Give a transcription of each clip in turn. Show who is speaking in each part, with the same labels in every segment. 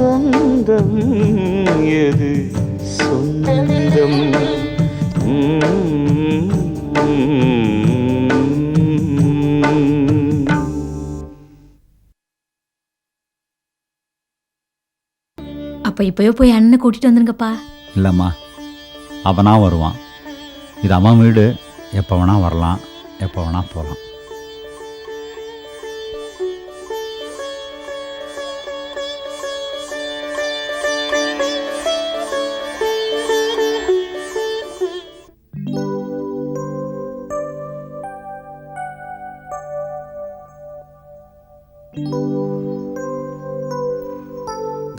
Speaker 1: சொந்தம் எது? சொந்தம்.
Speaker 2: அப்ப இப்பயோ போய் அண்ணனை கூட்டிட்டு வந்துருங்கப்பா.
Speaker 3: இல்லைம்மா அவனா வருவான். இது அவன் வீடு எப்போ வேணா வரலாம் எப்போ வேணா போகலாம்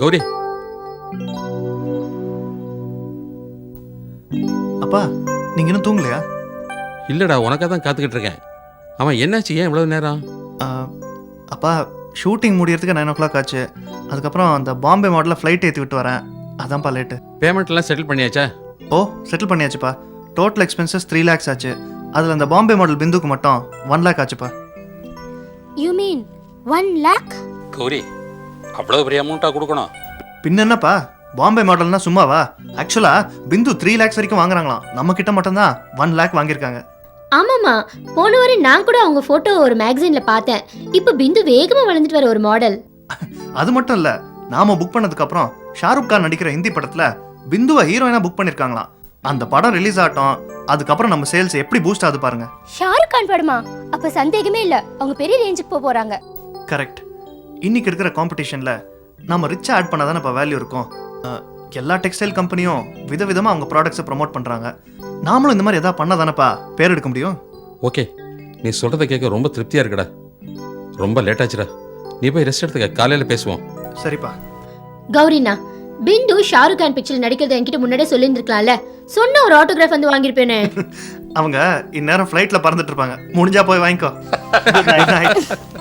Speaker 4: கௌரி.
Speaker 5: அப்பா நீங்க இன்னும் தூங்கலையா?
Speaker 4: இல்லடா உனக்காக தான் காத்துக்கிட்டு இருக்கேன். அவன் என்னாச்சு? ஏன் இவ்வளவு நேரம்?
Speaker 5: ஆ, அப்பா ஷூட்டிங் முடியறதுக்கு நைன் ஓ கிளாக் ஆச்சு. அதுக்கப்புறம் அந்த பாம்பே மாடலில் ஃப்ளைட் ஏற்றி விட்டு வரேன். அதான்ப்பா லேட்டு
Speaker 4: பேமெண்ட் எல்லாம் செட்டில் பண்ணியாச்சா?
Speaker 5: ஓ செட்டில் பண்ணியாச்சுப்பா. டோட்டல் எக்ஸ்பென்சஸ் த்ரீ லேக்ஸ் ஆச்சு. அதில் அந்த பாம்பே மாடல் பிந்துக்கு மட்டும் ஒன் லேக் ஆச்சுப்பா.
Speaker 6: You mean one lakh
Speaker 4: Gauri அவ்வளவு பெரிய அமௌண்ட்டா கொடுக்கணும்.
Speaker 5: பின்ன என்னப்பா பாம்பே மாடல்னா சும்மாவா? ஆக்சுவலா பிந்து த்ரீ லேக்ஸ் வரைக்கும் வாங்குறாங்களாம். நம்ம கிட்ட மட்டும்தான் ஒன் லேக் வாங்கியிருக்காங்க.
Speaker 6: ஆமாமா போன வாரம் நான் கூட அவங்க போட்டோ ஒரு மேகசின்ல பார்த்தேன். இப்போ பிந்து வேகமா வளர்ந்துட்டு வர ஒரு மாடல்
Speaker 5: அது மட்டும் இல்ல நாம புக் பண்ணதுக்கு அப்புறம் ஷாருக் கான் நடிக்கிற ஹிந்தி படத்துல பிந்துவை ஹீரோயினா புக் பண்ணிருக்காங்களாம். அந்த படம் ரிலீஸ் ஆகட்டும் அதுக்கப்புறம் நம்ம சேல்ஸ் எப்படி பூஸ்ட் ஆகுது பாருங்க.
Speaker 6: ஷாருக் கான் படமா? அப்ப சந்தேகமே இல்ல அவங்க பெரிய ரேஞ்சுக்கு போக போறாங்க.
Speaker 5: கரெக்ட் இன்னைக்கு இருக்கிற காம்படிஷன்ல நம்ம ரிச்சா ஆட் பண்ணாதானே இப்போ வேல்யூ இருக்கும். எல்லா டெக்ஸ்டைல் கம்பெனியும் விதவிதமா அவங்க ப்ராடக்ட்ஸை ப்ரோமோட் பண்றாங்க. நாமளும் இந்த மாதிரி எதாவது பண்ணாதானப்பா? பேர் எடுக்க முடியும்?
Speaker 4: ஓகே நீ சொல்றதை கேட்க ரொம்ப திருப்தியா இருக்குடா. ரொம்ப லேட் ஆச்சுடா. நீ போய் ரெஸ்ட் எடுத்துக்க காலையில பேசுவோம்.
Speaker 5: சரிப்பா.
Speaker 6: கௌரினா பிந்து ஷாருக் கான் பிக்சர் நடிக்கிறத என்கிட்ட முன்னாடியே சொல்லியிருந்திருக்கலாம்ல? சொன்ன ஒரு ஆட்டோகிராஃப் வந்து வாங்கியிருப்பேனே.
Speaker 5: அவங்க இந்நேரம் ஃப்ளைட்ல பறந்துட்டு இருப்பாங்க. முடிஞ்சா போய் வாங்கிக்கோ.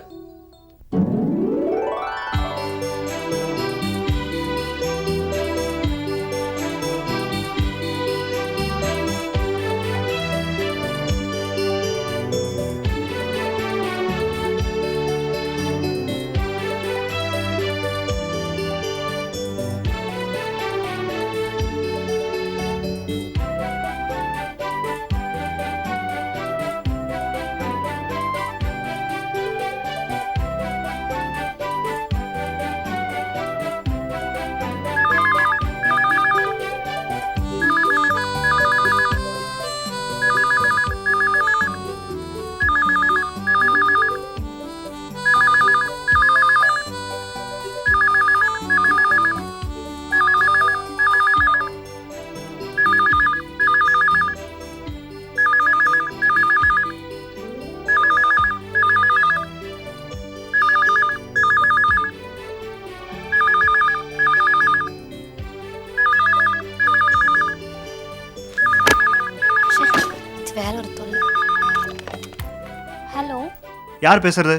Speaker 5: யார் பேசுறது?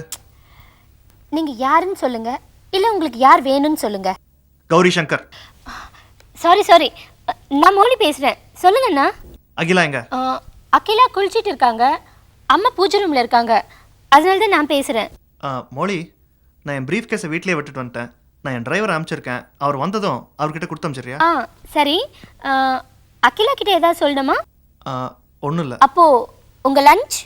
Speaker 6: நீங்க யாருன்னு சொல்லுங்க. இல்ல உங்களுக்கு யார் வேணும்னு சொல்லுங்க.
Speaker 5: கௌரி சங்கர்.
Speaker 6: சாரி சாரி நான் மௌலி பேசுறேன். சொல்லுங்கண்ணா
Speaker 5: அகிலா எங்க?
Speaker 6: அகிலா குளிச்சிட்டு இருக்காங்க. அம்மா பூஜை ரூம்ல இருக்காங்க. அதனால தான் நான் பேசுறேன்.
Speaker 5: மோலி நான் என் ப்ரீஃப் கேஸை வீட்லயே விட்டுட்டு வந்துட்டேன். நான் என் டிரைவர் அனுப்பிச்சிருக்கேன். அவர் வந்ததும் அவர்கிட்ட கொடுத்து அனுப்பிச்சிரியா
Speaker 6: ஆ சரி. அகிலா கிட்ட ஏதாவது சொல்லணுமா?
Speaker 5: ஒன்றும் இல்லை.
Speaker 6: அப்போ உங்க லஞ்ச்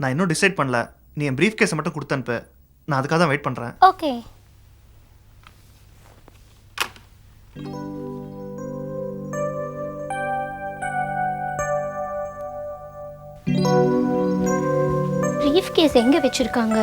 Speaker 5: நான் இன்னும் டிசைட் பண்ணல. நீ என் ப்ரீஃப் கேஸை மட்டும் கொடுத்து அனுப்பு. நான் அதுக்காக தான் வெயிட் பண்ணுறேன்
Speaker 6: ஓகே ப்ரீஃப் கேஸ் எங்கே வச்சிருக்காங்க?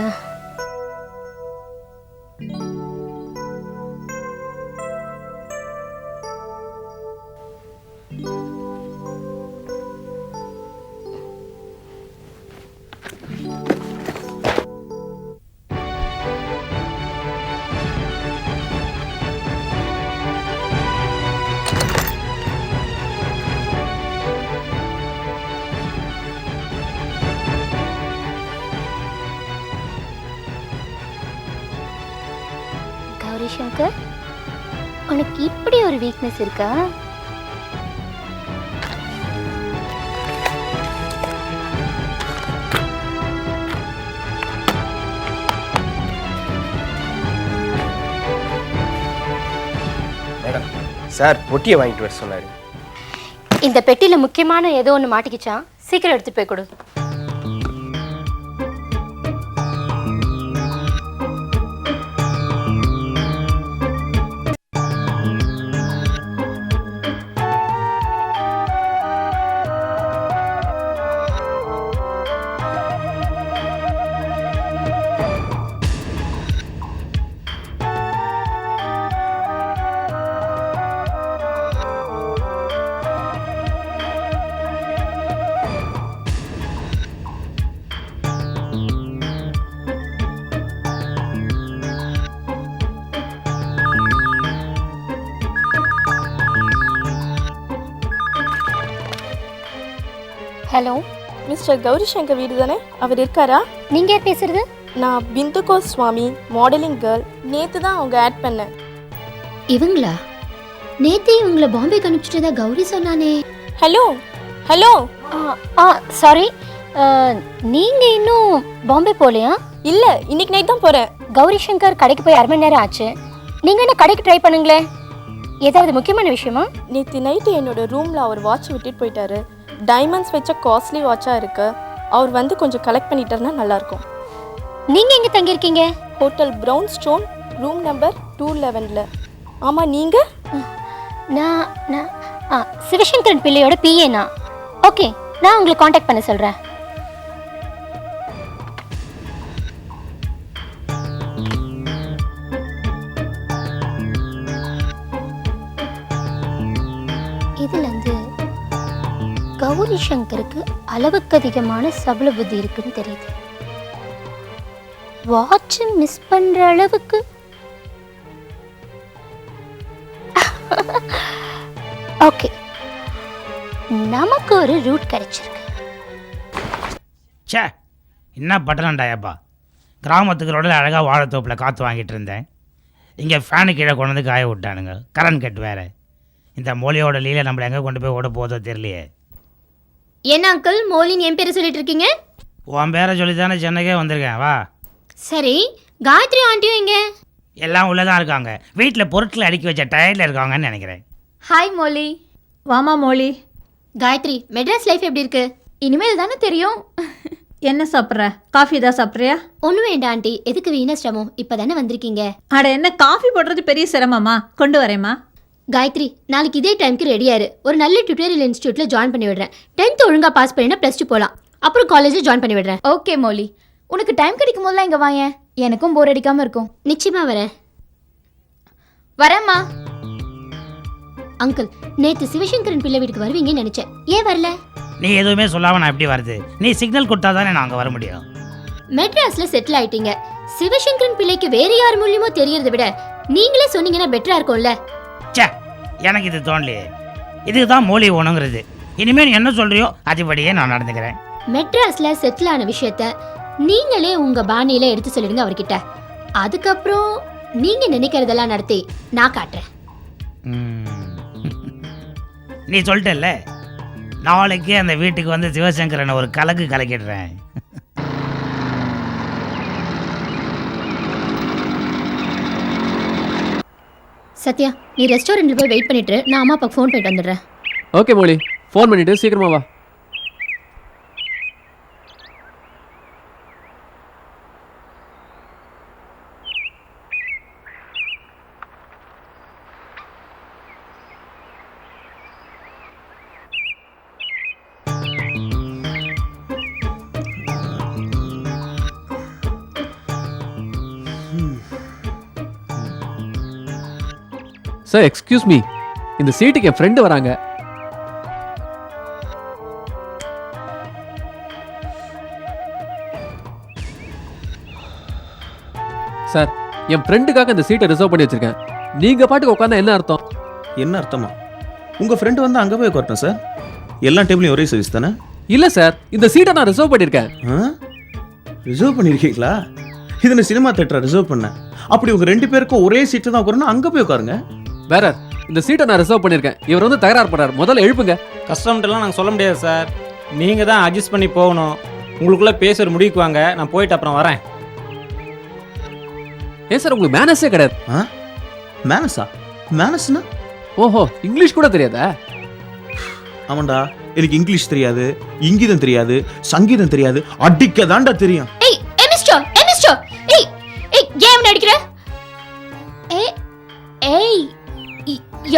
Speaker 6: இப்படி ஒரு வீக்னஸ் இருக்கா?
Speaker 7: மேடம் சார் பொட்டியை வாங்கிட்டு வர சொன்னாரு.
Speaker 6: இந்த பெட்டியில முக்கியமான ஏதோ ஒன்று மாட்டிக்கிச்சா? சீக்கிரம் எடுத்து போய் கொடு. ஹலோ
Speaker 8: மிஸ்டர் கௌரி சங்கர் வீடு தானே அவர் இருக்காரா?
Speaker 6: நீங்க யார் பேசுறது?
Speaker 8: நான் பிந்து கோஸ்வாமி மாடலிங் கேர்ள். நேற்று தான் அவங்க ஆட் பண்ணேன்.
Speaker 6: இவங்களா? நேத்தே இவங்கள பாம்பேக்கு அனுப்பிச்சிட்டதா கௌரி சொன்னானே.
Speaker 8: Hello hello.
Speaker 6: ஆ சாரி நீங்க இன்னும் பாம்பே போகலையா
Speaker 8: இல்லை இன்னைக்கு நைட் தான் போகிறேன்
Speaker 6: கௌரி சங்கர் கடைக்கு போய் அரை மணி நேரம் ஆச்சு. நீங்க என்ன கடைக்கு ட்ரை பண்ணுங்களேன். ஏதாவது முக்கியமான விஷயமா?
Speaker 8: நேற்று நைட்டு என்னோட ரூமில் அவர் வாட்ச் விட்டுட்டு போயிட்டாரு. டைமண்ட்ஸ் வச்ச காஸ்ட்லி வாட்சாக இருக்கு. அவர் வந்து கொஞ்சம் கலெக்ட் பண்ணிட்டாருன்னா நல்லாயிருக்கும்.
Speaker 6: நீங்க எங்க தங்கியிருக்கீங்க?
Speaker 8: Hotel brown stone room number two லெவனில் ஆமாம் நீங்கள்
Speaker 6: நான் நான் ஆ சிவசங்கரன் பிள்ளையோட பிஏ நான். ஓகே நான் உங்களை காண்டாக்ட் பண்ண சொல்கிறேன் கௌரி சங்கருக்கு அளவுக்கு அதிகமான சபல புத்தி இருக்குன்னு தெரியுது. வாட்ச் மிஸ் பண்ற அளவுக்கு. ஓகே நமக்கு ஒரு ரூட் கிடைச்சிருக்கு.
Speaker 9: ச்சே என்ன பட்டணம்டாயப்பா கிராமத்துக்கு ரோடில் அழகாக வாழைத்தோப்பில் காற்று வாங்கிட்டு இருந்தேன். இங்கே ஃபேனு கீழே கொண்டு வந்து காய விட்டானுங்க. கரண்ட் கட் வேறு. இந்த மொழியோட லீலை நம்மளை எங்கே கொண்டு போய் ஓட போதோ தெரியலையே.
Speaker 6: என்ன அங்கிள் மோலின் என் பேரை சொல்லிட்டு இருக்கீங்க
Speaker 9: உன் பேரை சொல்லி தானே சென்னைக்கே வந்திருக்கேன். வா.
Speaker 6: சரி காயத்ரி ஆண்டியும் எங்க?
Speaker 9: எல்லாம் உள்ளே தான் இருக்காங்க. வீட்டில் பொருட்களை அடுக்கி வச்ச டயர்டில் இருக்காங்கன்னு நினைக்கிறேன்.
Speaker 2: Hi Molly. வாமா மோலி.
Speaker 6: காயத்ரி மெட்ராஸ் லைஃப் எப்படி இருக்கு?
Speaker 2: இனிமேல் தானே தெரியும். என்ன சாப்பிட்ற? காஃபி தான் சாப்பிட்றியா?
Speaker 6: ஒன்றும் வேண்டாம் ஆண்டி எதுக்கு வீணா சிரமம்? இப்போ தானே வந்திருக்கீங்க.
Speaker 2: அட என்ன காஃபி போடுறது பெரிய சிரமமா? கொண்டு வரேம்மா.
Speaker 6: காயத்ரி நாளைக்கு இதே டைம்க்கு ரெடியாரு ஒரு நல்ல டியூட்டோரியல் இன்ஸ்டியூட்ல ஜாயின் பண்ணி விடுறேன். டென்த் ஒழுங்கா பாஸ் பண்ணினா ப்ளஸ் டூ போகலாம் அப்புறம் காலேஜில் ஜாயின் பண்ணி விடுறேன்.
Speaker 2: Okay Molly. உனக்கு டைம் கிடைக்கும் போதெல்லாம் இங்கே வாயேன் எனக்கும் போர் அடிக்காமல் இருக்கும்.
Speaker 6: நிச்சயமா வரேன்.
Speaker 2: வரேம்மா.
Speaker 6: அங்கிள் நேத்து சிவசங்கரன் பிள்ளை வீட்டுக்கு வருவீங்கன்னு நினைச்சேன். ஏன் வரல?
Speaker 9: நீ எதுவுமே சொல்லாமல் நான் எப்படி வருது நீ சிக்னல் கொடுத்தா தானே நான் அங்கே வர முடியும்.
Speaker 6: மெட்ராஸ்ல செட்டில் ஆயிட்டீங்க. சிவசங்கரன் பிள்ளைக்கு வேற யார் மூலியமோ தெரியறதை விட நீங்களே சொன்னீங்கன்னா பெட்டரா இருக்கும்ல.
Speaker 9: ச்சே எனக்கு இது தோணலையே. இதுக்கு தான் மூலி உணங்குறது. இனிமேல் நீ என்ன சொல்கிறியோ அதுபடியே நான் நடந்துக்கிறேன்.
Speaker 6: மெட்ராஸ்ல செட்டில் ஆன விஷயத்த நீங்களே உங்க பாணியில எடுத்து சொல்லிடுங்க அவர்கிட்ட. அதுக்கப்புறம் நீங்க நினைக்கிறதெல்லாம் நடத்தி நான் காட்டுறேன்.
Speaker 9: ம். நீ சொல்லிட்டல்ல? நாளைக்கு அந்த வீட்டுக்கு வந்து சிவசங்கரனை ஒரு கலக்கு கலக்கிடுறேன்.
Speaker 6: சத்யா நீ ரெஸ்டாரண்ட்ல போய் வெயிட் பண்ணிட்டு நான் அம்மா அப்பாக்கு ஃபோன் பண்ணிட்டு வந்துடுறேன்.
Speaker 7: ஓகே மொழி ஃபோன் பண்ணிவிட்டு சீக்கிரமா வா. சார் எக்ஸ்கியூஸ் மீ இந்த சீட்டுக்கு என் ஃப்ரெண்டு வராங்க. சார் என் ஃப்ரெண்டுக்காக இந்த சீட்டை ரிசர்வ் பண்ணி வச்சிருக்கேன். நீங்க பாட்டுக்கு உட்காந்தா என்ன அர்த்தம்?
Speaker 10: என்ன அர்த்தமா? உங்கள் ஃப்ரெண்டு வந்து அங்கே போய் உட்காரட்டும் சார் எல்லா டேபிளையும் ஒரே சர்வீஸ் தானே?
Speaker 7: இல்ல சார் இந்த சீட்டை நான் ரிசர்வ் பண்ணியிருக்கேன்
Speaker 10: ரிசர்வ் பண்ணியிருக்கீங்களா இது நான் சினிமா தேட்டரை ரிசர்வ் பண்ணேன் அப்படி உங்கள் ரெண்டு பேருக்கும் ஒரே சீட்டு தான் உட்காரணும் அங்கே போய் உட்காருங்க.
Speaker 7: வேற இந்த சீட்டை நான் ரிசர்வ் பண்ணியிருக்கேன். இவர் வந்து தகராறு பண்றாரு. முதல்ல எழுப்புங்க.
Speaker 11: கஸ்டமர்ட்டெல்லாம் நாங்கள் சொல்ல முடியாது சார் நீங்கள் தான் அட்ஜஸ்ட் பண்ணி போகணும். உங்களுக்குள்ளே பேச ஒரு முடிவுக்கு வாங்க. நான் போயிட்டு அப்புறம் வரேன்.
Speaker 7: ஏன் சார் உங்களுக்கு மேனஸே கிடையாது?
Speaker 10: ஆ? மேனஸா மேனஸ்னா
Speaker 7: ஓஹோ இங்கிலீஷ் கூட தெரியாதா?
Speaker 10: ஆமாண்டா. எனக்கு இங்கிலீஷ் தெரியாது இங்கீதம் தெரியாது சங்கீதம் தெரியாது அடிக்க தாண்டா தெரியும்.
Speaker 6: ஏய்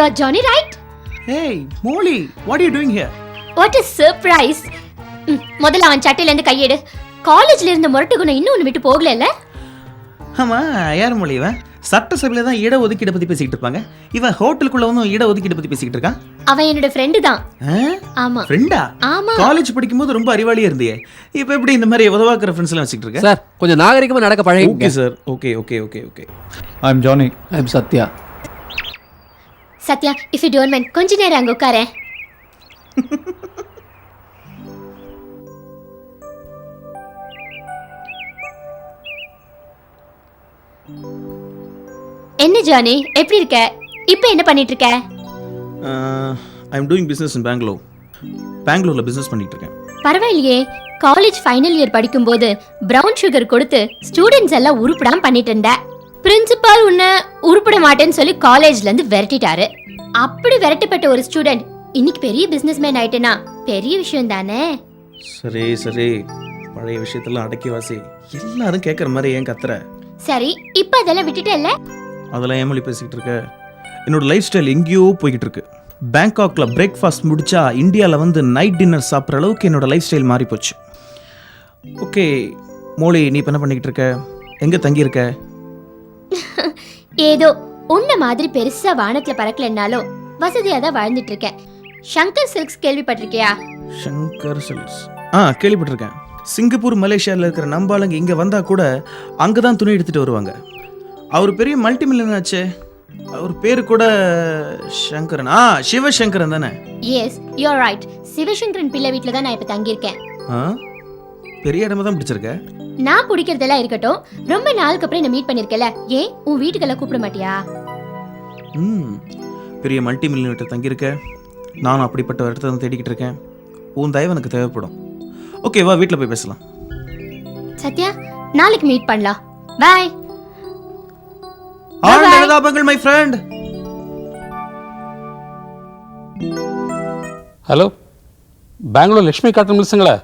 Speaker 6: யூ ஆர் ஜானி ரைட்
Speaker 10: ஏய் Molly what you doing here
Speaker 6: what is surprise முதல்ல அவன் சட்டையில இருந்து கையெடு. காலேஜ்ல இருந்த முரட்டு குணம் இன்னும் ஒன்று விட்டு போகல
Speaker 10: ஆமா யார் மொழி இவன்? சட்டசபையில தான் இட ஒதுக்கீடு பத்தி பேசிக்கிட்டு இருப்பாங்க. இவன் ஹோட்டலுக்குள்ள வந்து இட ஒதுக்கீடு பத்தி பேசிக்கிட்டு இருக்கான்?
Speaker 6: அவன் என்னோட ஃப்ரெண்டு தான். ஆமா.
Speaker 10: ஃப்ரெண்டா
Speaker 6: ஆமா.
Speaker 10: காலேஜ் படிக்கும்போது ரொம்ப அறிவாளியா இருந்தியே. இப்போ எப்படி இந்த மாதிரி உதவாக்குற ஃப்ரெண்ட்ஸ் எல்லாம் வச்சுக்கிட்டு இருக்க?
Speaker 7: சார் கொஞ்சம் நாகரிகமா நடக்க
Speaker 10: okay
Speaker 7: பழகிங்க
Speaker 10: sir okay okay okay okay
Speaker 3: I am Johnny
Speaker 7: I am Sathya
Speaker 6: Sathya if you don't mind கொஞ்ச நேரம் அங்க உட்காரேன். என்ன ஜானி? எப்படி இருக்க? இப்போ என்ன பண்ணிட்டு இருக்க?
Speaker 10: I am doing business in Bangalore பெங்களூர்ல பிஸ்னஸ் பண்ணிட்டு இருக்கேன்.
Speaker 6: பரவாயில்லையே. காலேஜ் ஃபைனல் இயர் படிக்கும்போது பிரவுன் சுகர் கொடுத்து ஸ்டூடெண்ட்ஸ் எல்லாம் உருப்படாம பண்ணிட்டு இருந்த. பிரின்சிபால் உன்னை உருப்பட மாட்டேன்னு சொல்லி காலேஜ்ல இருந்து விரட்டிட்டாரு. அப்படி விரட்டப்பட்ட ஒரு ஸ்டூடெண்ட் இன்னைக்கு பெரிய பிசினஸ் மேன் ஆயிட்டேனா? பெரிய விஷயம் தானே?
Speaker 10: சரி சரி. பழைய விஷயத்தெல்லாம் அடக்கி வாசி. எல்லாரும் கேட்குற மாதிரி ஏன் கத்துற?
Speaker 6: சரி இப்போ அதெல்லாம் விட்டுட்டேல்ல?
Speaker 10: அதெல்லாம் ஏமொழி பேசிக்கிட்டு இருக்க? என்னோட லைஃப் ஸ்டைல் எங்கேயோ போய்கிட்டு இருக்கு. பேங்காக்ல பிரேக்ஃபாஸ்ட் முடிச்சா இந்தியாவில் வந்து நைட் டின்னர் சாப்பிட்ற அளவுக்கு என்னோட லைஃப் ஸ்டைல் மாறி போச்சு ஓகே மோலி நீ இப்போ என்ன பண்ணிக்கிட்டு இருக்க? எங்கே தங்கியிருக்க?
Speaker 6: ஏதோ உன்ன மாதிரி பெருசா வானத்துல பறக்கலன்னாலும் வசதியா தான் வாழ்ந்துட்டு இருக்கேன். சங்கர் சில்க்ஸ் கேள்விப்பட்டிருக்கியா?
Speaker 10: ஷங்கர் சில்க்ஸ். ஆ கேள்விப்பட்டிருக்கேன். சிங்கப்பூர் மலேசியாவில் இருக்கிற நம்பாளுங்க இங்கே வந்தால் கூட அங்கே தான் துணி எடுத்துகிட்டு வருவாங்க. அவர் பெரிய மல்டி மில்லியன் ஆச்சே. அவர் பேர் கூட சங்கரன். ஆ சிவசங்கரன் தானே?
Speaker 6: எஸ் யூஆர் ரைட் சிவசங்கரன் பிள்ளை வீட்டில் தான் நான் இப்போ தங்கியிருக்கேன்.
Speaker 10: ஆ? பெரிய இடமா தான் பிடிச்சிருக்க?
Speaker 6: நான் பிடிக்கிறதெல்லாம் இருக்கட்டும். ரொம்ப நாளுக்கு அப்புறம் என்ன மீட் பண்ணிருக்கல ஏன்? உன் வீட்டுக்கெல்லாம் கூப்பிட மாட்டியா?
Speaker 10: ம். பெரிய மல்டி மில்லியன் தங்கியிருக்க. நானும் அப்படிப்பட்ட ஒரு இடத்த தான் தேடிக்கிட்டு இருக்கேன். உன் தயவு எனக்கு தேவைப்படும். ஓகே வா வீட்டில் போய் பேசலாம்.
Speaker 6: சத்யா நாளைக்கு மீட் பண்ணலாம். பாய்
Speaker 10: ஆழ்ந்த அனுதாபங்கள் my friend
Speaker 4: hello Bangalore Lakshmi cotton மில்ஸுங்களா?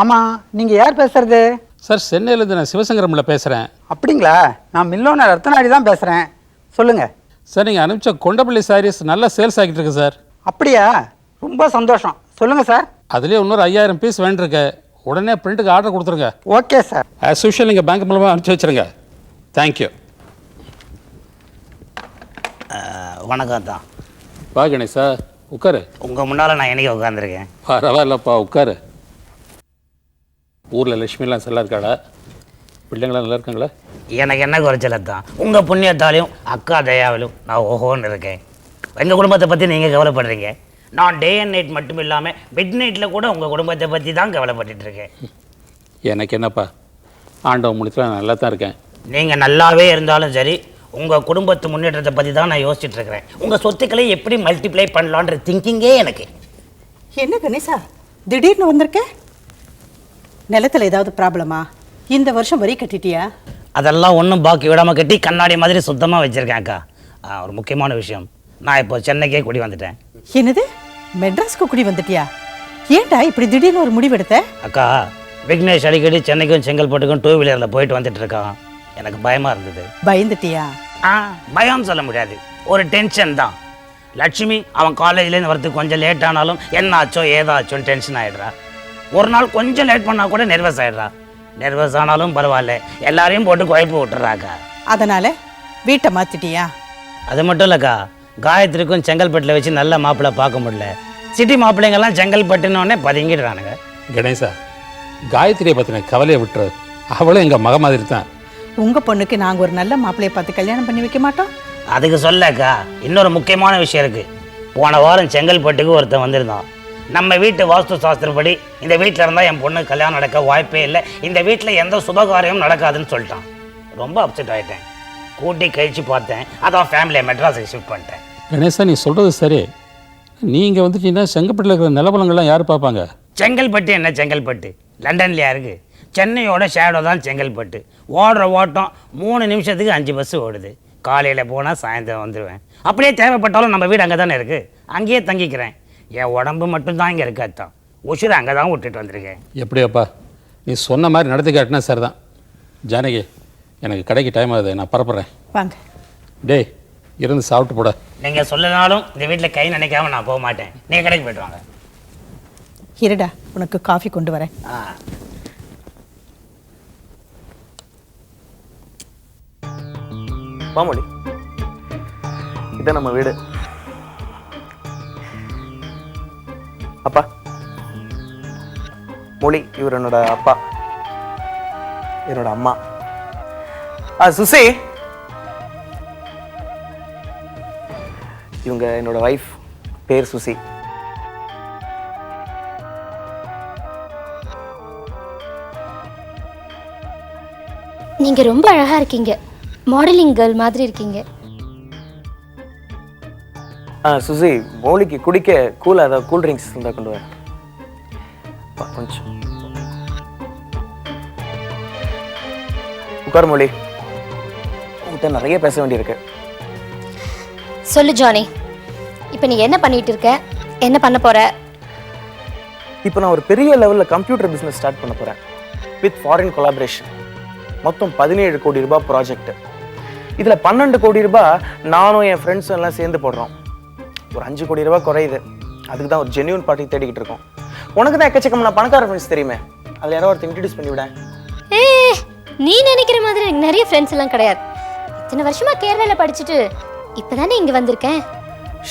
Speaker 12: ஆமாம் நீங்கள் யார் பேசுறது?
Speaker 4: சார் சென்னையிலேருந்து நான் சிவசங்கரமில் பேசுகிறேன்
Speaker 12: அப்படிங்களா? நான் மில்லோனர் ரத்தனாடி தான் பேசுகிறேன் சொல்லுங்கள்
Speaker 4: சார் நீங்கள் அனுப்பிச்ச கொண்டப்பள்ளி சாரீஸ் நல்லா சேல்ஸ் ஆகிட்டு இருக்கு சார்.
Speaker 12: அப்படியா? ரொம்ப சந்தோஷம். சொல்லுங்கள் சார்.
Speaker 4: அதுலேயே இன்னொரு ஐயாயிரம் பீஸ் வேண்டியிருக்கு. உடனே பிரிண்ட்டுக்கு ஆர்டர் கொடுத்துருங்க.
Speaker 12: Okay sir.
Speaker 4: ஆஸ் யூஷுவல் நீங்கள் பேங்க் மூலமாக அனுப்பிச்சி வச்சுருங்க. தேங்க்யூ
Speaker 9: வணக்கம் தான்
Speaker 4: வா கணேசா உட்காரு.
Speaker 9: உங்கள் முன்னால் நான் என்னைக்கு உட்காந்துருக்கேன்
Speaker 4: பரவாயில்லப்பா உட்காரு. ஊரில் லட்சுமிலாம் நல்லா இருக்காளா? பிள்ளைங்களாம் நல்லா இருக்காங்களா?
Speaker 9: எனக்கு என்ன குறைச்சல தான் உங்கள் புண்ணியத்தாலையும் அக்கா தயாவிலும் நான் ஓஹோன்னு இருக்கேன். எங்கள் குடும்பத்தை பற்றி நீங்கள் கவலைப்படுறீங்க? நான் டே அண்ட் நைட் மட்டும் இல்லாமல் மிட் நைட்டில் கூட உங்கள் குடும்பத்தை பற்றி தான் கவலைப்பட்டுட்டு இருக்கேன்.
Speaker 4: எனக்கு என்னப்பா? ஆண்டவன் முடித்துல நான் நல்லா தான் இருக்கேன்.
Speaker 9: நீங்கள் நல்லாவே இருந்தாலும் சரி உங்கள் குடும்பத்து முன்னேற்றத்தை பற்றி தான் நான் யோசிச்சுட்டு இருக்கிறேன். உங்கள் சொத்துக்களை எப்படி மல்டிப்ளை பண்ணலான்ற திங்கிங்கே எனக்கு.
Speaker 13: என்ன கணேசா? திடீர்னு வந்திருக்க? நிலத்துல ஏதாவது ப்ராப்ளமா இந்த வருஷம் வரி கட்டிட்டியா?
Speaker 9: அதெல்லாம் ஒன்றும் பாக்கி விடாமல் கட்டி கண்ணாடி மாதிரி சுத்தமாக வச்சுருக்கேன் அக்கா. ஆ, ஒரு முக்கியமான விஷயம். நான் இப்போ சென்னைக்கே குடி வந்துட்டேன்.
Speaker 13: என்னது? மெட்ராஸ்க்கு குடி வந்துட்டியா? ஏன்டா இப்படி திடீர்னு ஒரு முடிவெடுத்த?
Speaker 9: அக்கா விக்னேஷ் அடிக்கடி சென்னைக்கும் செங்கல்பட்டுக்கும் டூ வீலரில் போயிட்டு வந்துட்டு இருக்கான். எனக்கு பயமாக இருந்தது.
Speaker 13: பயந்துட்டியா?
Speaker 9: ஆ பயம்னு சொல்ல முடியாது. ஒரு டென்ஷன் தான். லட்சுமி அவன் காலேஜ்லேருந்து வரதுக்கு கொஞ்சம் லேட் ஆனாலும் என்ன ஆச்சோ ஏதாச்சோன்னு டென்ஷன் ஆகிடுறா ஒரு நாள் கொஞ்சம் லேட் பண்ணால் கூட நெர்வஸ் ஆகிடுறா நெர்வஸ் ஆனாலும் பரவாயில்ல. எல்லாரையும் போட்டு குழப்பி விட்டுறாக்கா
Speaker 13: அதனால வீட்டை மாத்திட்டியா?
Speaker 9: அது மட்டும் இல்லைக்கா. காயத்ரிக்கும் செங்கல்பட்டில் வச்சு நல்ல மாப்பிள்ளை பார்க்க முடியல. சிட்டி மாப்பிள்ளைங்கெல்லாம் செங்கல்பட்டுன்னொடனே பதுங்கிடுறானுங்க.
Speaker 4: கணேசா காயத்ரியை பற்றின கவலையை விட்டுரு. அவளும் எங்கள் மக மாதிரி தான்.
Speaker 13: உங்க பொண்ணுக்கு நாங்க ஒரு நல்ல மாப்பிள்ளைய பார்த்து கல்யாணம் பண்ணி வைக்க மாட்டோம்?
Speaker 9: அதுக்கு சொல்லக்கா இன்னொரு முக்கியமான விஷயம் இருக்கு. போன வாரம் செங்கல்பட்டுக்கு ஒருத்தன் வந்திருந்தான். நம்ம வீட்டு வாஸ்து சாஸ்திரப்படி இந்த வீட்டில் இருந்தால் என் பொண்ணு கல்யாணம் நடக்க வாய்ப்பே இல்லை. இந்த வீட்டில் எந்த சுபகாரியமும் நடக்காதுன்னு சொல்லிட்டான். ரொம்ப அப்செட் ஆகிட்டேன் கூட்டி கழிச்சு பார்த்தேன். அதான் ஃபேமிலியை மெட்ராஸுக்கு ஷிஃப்ட் பண்ணிட்டேன்.
Speaker 4: கணேசா நீ சொல்கிறது சரி. நீங்கள் வந்துட்டீங்கன்னா செங்கப்பட்டில் இருக்கிற நிலப்பலங்கள்லாம் யார் பார்ப்பாங்க?
Speaker 9: செங்கல்பட்டு என்ன செங்கல்பட்டு? லண்டன்லையா இருக்கு? சென்னையோட ஷேடோ தான் செங்கல்பட்டு. ஓடுற ஓட்டம் மூணு நிமிஷத்துக்கு அஞ்சு பஸ் ஓடுது. காலையில் போனால் சாயந்தரம் வந்துடுவேன் அப்படியே தேவைப்பட்டாலும் நம்ம வீடு அங்கே தானே இருக்குது அங்கேயே தங்கிக்கிறேன். என் உடம்பு மட்டும்தான் இங்கே இருக்கு அத்தான். உசுரை அங்கே தான் விட்டுட்டு வந்திருக்கேன்.
Speaker 4: எப்படியாப்பா? நீ சொன்ன மாதிரி நடத்தி காட்டினா சரிதான். ஜானகி எனக்கு கடைக்கு டைம் ஆகுது. நான் பரப்புறேன்
Speaker 13: வாங்க.
Speaker 4: டேய் இருந்து சாப்பிட்டு போட.
Speaker 9: நீங்கள் சொல்லனாலும் இந்த வீட்டில் கை நினைக்காம நான் போக மாட்டேன். நீங்கள் கடைக்கு போயிட்டு வாங்க.
Speaker 13: இருடா உனக்கு காஃபி கொண்டு வரேன்.
Speaker 9: ஆ.
Speaker 10: வாமொழி. இதான் நம்ம வீடு. அப்பா. மொழி இவர் என்னோட அப்பா. என்னோட அம்மா. ஆ சுசி. இவங்க என்னோட ஒய்ஃப் பேர் சுசி.
Speaker 6: நீங்க ரொம்ப அழகா இருக்கீங்க. மாடலிங் கேர்ள் மாதிரி இருக்கீங்க.
Speaker 10: ஆ சுசி மௌலிக்கு குடிக்க கூலாக ஏதாவது கூல் ட்ரிங்க்ஸ் இருந்தால் கொண்டு வர கொஞ்சம். உட்கார் மொழி. உங்கள்கிட்ட நிறைய பேச வேண்டியிருக்கு.
Speaker 6: சொல்லு ஜானி. இப்போ நீ என்ன பண்ணிட்டு இருக்க? என்ன பண்ண போற?
Speaker 10: இப்போ நான் ஒரு பெரிய லெவலில் கம்ப்யூட்டர் பிஸ்னஸ் ஸ்டார்ட் பண்ண போகிறேன் வித் ஃபாரின் கொலாபரேஷன் மொத்தம் பதினேழு கோடி ரூபாய் ப்ராஜெக்ட் இதில் பன்னெண்டு கோடி ரூபாய் நானும் என் ஃப்ரெண்ட்ஸும் எல்லாம் சேர்ந்து போடுறோம். ஒரு அஞ்சு கோடி ரூபாய் குறையுது. அதுக்கு தான் ஒரு ஜென்யூன் பார்ட்டி தேடிக்கிட்டு இருக்கோம். உனக்கு தான் எக்கச்சக்கமான பணக்கார ஃப்ரெண்ட்ஸ் தெரியுமே. அதில் யாரோ ஒருத்தர் இன்ட்ரடியூஸ் பண்ணி விட
Speaker 6: ஏ நீ நினைக்கிற மாதிரி எனக்கு நிறைய ஃப்ரெண்ட்ஸ் எல்லாம் கிடையாது. இத்தனை வருஷமா கேரளால படிச்சுட்டு இப்பதானே இங்க வந்திருக்கேன்.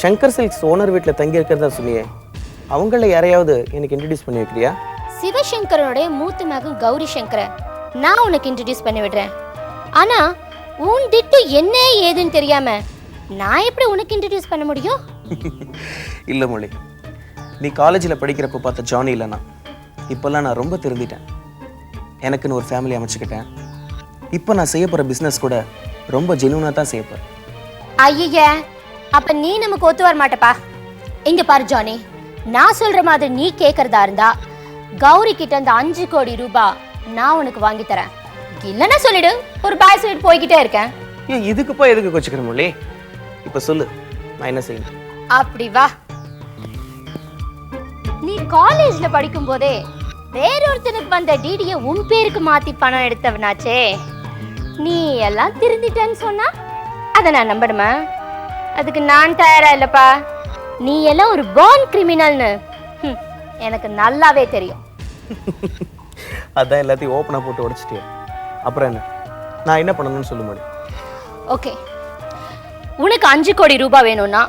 Speaker 10: ஷங்கர் சில்க்ஸ் ஓனர் வீட்டில் தங்கி இருக்கிறதா சொன்னியே அவங்கள யாரையாவது எனக்கு இன்ட்ரடியூஸ் பண்ணி வைக்கிறியா
Speaker 6: சிவசங்கரனுடைய மூத்த மகன் கௌரி சங்கர நான் உனக்கு இன்ட்ரடியூஸ் பண்ணி விடுறேன். ஆனா உன் திட்டு என்ன ஏதுன்னு தெரியாம நான் எப்படி உனக்கு இன்ட்ரடியூஸ் பண்ண முடியும்?
Speaker 10: இல்லை மொழி. நீ காலேஜில் படிக்கிறப்ப பார்த்த ஜானி இல்லைனா? இப்போல்லாம் நான் ரொம்ப திருந்திட்டேன். எனக்குன்னு ஒரு ஃபேமிலி அமைச்சுக்கிட்டேன். இப்போ நான் செய்ய போகிற பிஸ்னஸ் கூட ரொம்ப ஜெனுவனாக தான் செய்ய போகிறேன்
Speaker 6: ஐய அப்ப நீ நமக்கு ஒத்து வர மாட்டப்பா. இங்க பாரு ஜானி நான் சொல்ற மாதிரி நீ கேக்குறதா இருந்தா கௌரி கிட்ட அந்த அஞ்சு கோடி ரூபாய் நான் உனக்கு வாங்கி தரேன். இல்லைன்னா சொல்லிடு ஒரு பாய் சொல்லிட்டு போய்கிட்டே இருக்கேன்.
Speaker 10: ஏன் போய் எதுக்கு கொச்சுக்கிற மொழி? இப்போ சொல்லு நான் என்ன செய்யணும்?
Speaker 6: அப்படி வா. நீ காலேஜ்ல படிக்கும் போதே வேறொருத்தனுக்கு வந்த டிடிய உன் பேருக்கு மாத்தி பணம் எடுத்தவனாச்சே. நீ எல்லாம் திருந்திட்டேன்னு சொன்னா அதை நான் நம்பணுமா? அதுக்கு நான் தயாரா இல்லப்பா. நீ எல்லாம் ஒரு பார்ன் கிரிமினல்னு ஹம், எனக்கு நல்லாவே தெரியும்.
Speaker 10: அதான் எல்லாத்தையும் ஓப்பனாக போட்டு உடச்சிட்டியா. அப்புறம் என்ன? நான் என்ன பண்ணணும்னு சொல்ல முடியும்
Speaker 6: ஓகே உனக்கு அஞ்சு கோடி ரூபாய் வேணும்னா